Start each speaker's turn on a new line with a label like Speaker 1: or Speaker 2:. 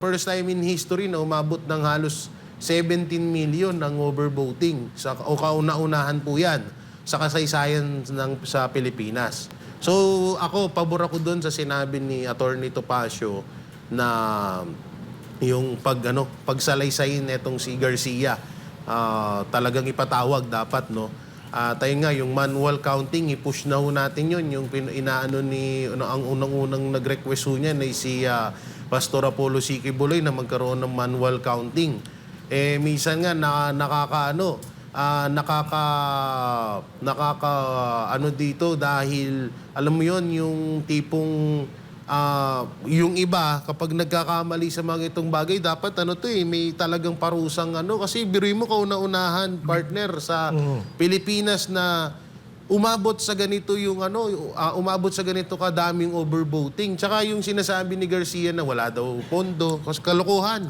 Speaker 1: First time in history na umabot ng halos 17 million ng overvoting. Sa, o kauna-unahan po yan sa kasaysayan ng, sa Pilipinas. So ako, pabor ako doon sa sinabi ni Attorney Topacio na yung pag ano pagsalaysay netong si Garcia ah, talagang ipatawag dapat no at ayun nga yung manual counting i-push na ho natin yun. Yung inaano ni ano, ang unang-unang nag-request ho niya na si ah, Pastor Apollo Siki Buloy na magkaroon ng manual counting. Eh minsan nga na, nakakaano ah, nakaka nakaka ano dito dahil alam mo yon yung tipong Ah, yung iba, kapag nagkakamali sa mga itong bagay, dapat ano to eh, may talagang parusang ano. Kasi biruin mo kauna-unahan, partner, sa Pilipinas na umabot sa ganito yung ano, ah, umabot sa ganito kadaming overvoting. Tsaka yung sinasabi ni Garcia na wala daw pondo, kasi kalokohan.